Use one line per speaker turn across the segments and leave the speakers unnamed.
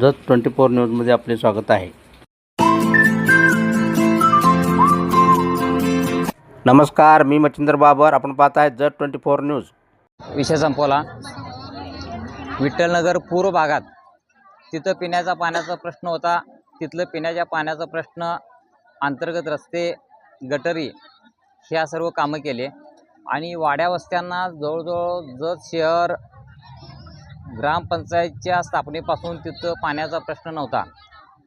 Jat twenty four न्यूजमध्ये आपले स्वागत आहे. नमस्कार मी मच्छिंद्र बाबर. आपण पाहत आहे जत ट्वेंटी फोर न्यूज.
विषय संपवला. विठ्ठलनगर पूर्व भागात तिथं पिण्याचा पाण्याचा प्रश्न होता. तिथलं पिण्याच्या पाण्याचा प्रश्न अंतर्गत रस्ते गटरी ह्या सर्व कामं केले. आणि वाड्या वस्त्यांना जवळजवळ जत शहर ग्रामपंचायतच्या स्थापनेपासून तिथं पाण्याचा प्रश्न नव्हता.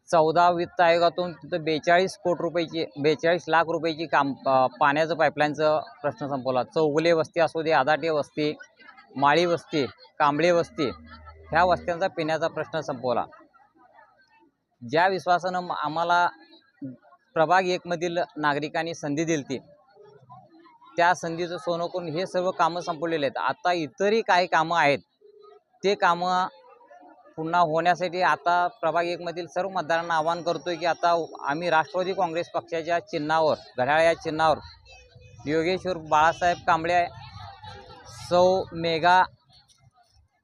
चौदा वित्त आयोगातून तिथं बेचाळीस कोटी रुपयाची बेचाळीस लाख रुपयाची काम पाण्याचं पाईपलाईनचं प्रश्न संपवला. चौगुले वस्ती असू दे आदाटे वस्ती माळी वस्ती कांबळे वस्ती ह्या वस्त्यांचा पिण्याचा प्रश्न संपवला. ज्या विश्वासानं आम्हाला प्रभाग एकमधील नागरिकांनी संधी दिली ती त्या संधीचं सोनं करून हे सर्व कामं संपवलेले आहेत. आता इतरही काही कामं आहेत ते कामं पुन्हा होण्यासाठी आता प्रभाग एकमधील सर्व मतदारांना आवाहन करतो की आता आम्ही राष्ट्रवादी काँग्रेस पक्षाच्या चिन्हावर घड्याळ या चिन्हावर योगेश्वर बाळासाहेब कांबळे सौ मेघा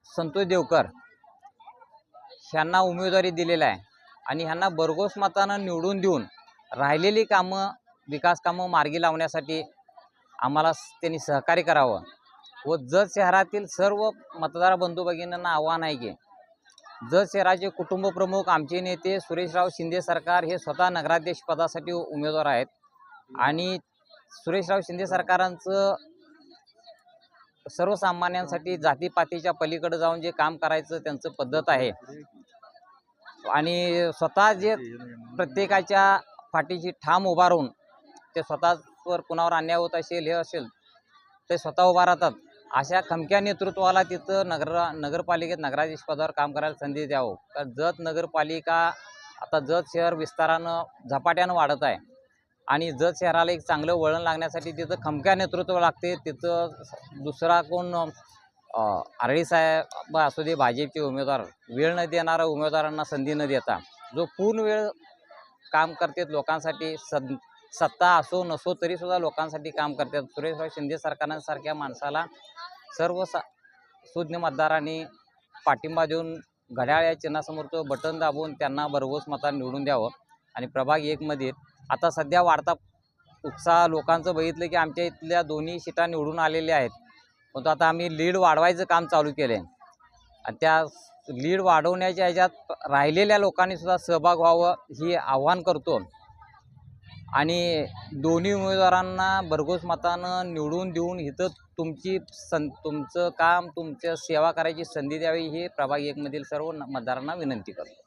संतोष देवकर ह्यांना उमेदवारी दिलेला आहे. आणि ह्यांना भरघोस मतानं निवडून देऊन राहिलेली कामं विकास कामं मार्गी लावण्यासाठी आम्हाला त्यांनी सहकार्य करावं. व जत शहरातील सर्व मतदार बंधू भगिनींना आव्हान आहे की जत शहराचे कुटुंब प्रमुख आमचे नेते सुरेशराव शिंदे सरकार हे स्वतः नगराध्यक्ष पदासाठी उमेदवार आहेत आणि सुरेशराव शिंदे सरकारांचं सर्वसामान्यांसाठी जातीपातीच्या पलीकडे जाऊन जे काम करायचं त्यांचं पद्धत आहे. आणि स्वतः जे प्रत्येकाच्या पाठीची ठाम उभा राहून ते स्वतःवर कुणावर अन्याय होत असेल हे असेल ते स्वतः उभा राहतात. अशा खमक्या नेतृत्वाला तिथं नगर नगरपालिकेत नगराधीश पदावर काम करायला संधी द्यावं. तर जत नगरपालिका आता जत शहर विस्तारानं झपाट्यानं वाढत आहे. आणि जत शहराला एक चांगलं वळण लागण्यासाठी तिथं खमक्या नेतृत्व लागते. तिथं दुसरा कोण आरळी साहेब असू दे भाजपचे उमेदवार वेळ न देणारा उमेदवारांना संधी न देता जो पूर्ण वेळ काम करतात लोकांसाठी सद सत्ता असो नसो तरीसुद्धा लोकांसाठी काम करतात. सुरेशराव शिंदे सरकारांसारख्या माणसाला सर्व सा सुज्ञ मतदारांनी पाठिंबा देऊन घड्याळ या चिन्हासमोर तो बटन दाबून त्यांना भरघोस मतांनी निवडून द्यावं. आणि प्रभाग एकमध्ये आता सध्या वाढता उत्साह लोकांचं बघितलं की आमच्या इथल्या दोन्ही सीटा निवडून आलेल्या आहेत. परंतु आता आम्ही लीड वाढवायचं काम चालू केलं आहे आणि त्या लीड वाढवण्याच्या ह्याच्यात राहिलेल्या लोकांनीसुद्धा सहभाग व्हावं ही आव्हान करतो. आणि दोन्ही उमेदवारांना भरघोस मतानं निवडून देऊन इथं तुमची सं तुमचं काम तुमच्या सेवा करायची संधी द्यावी हे प्रभाग एकमधील सर्व मतदारांना विनंती करतो.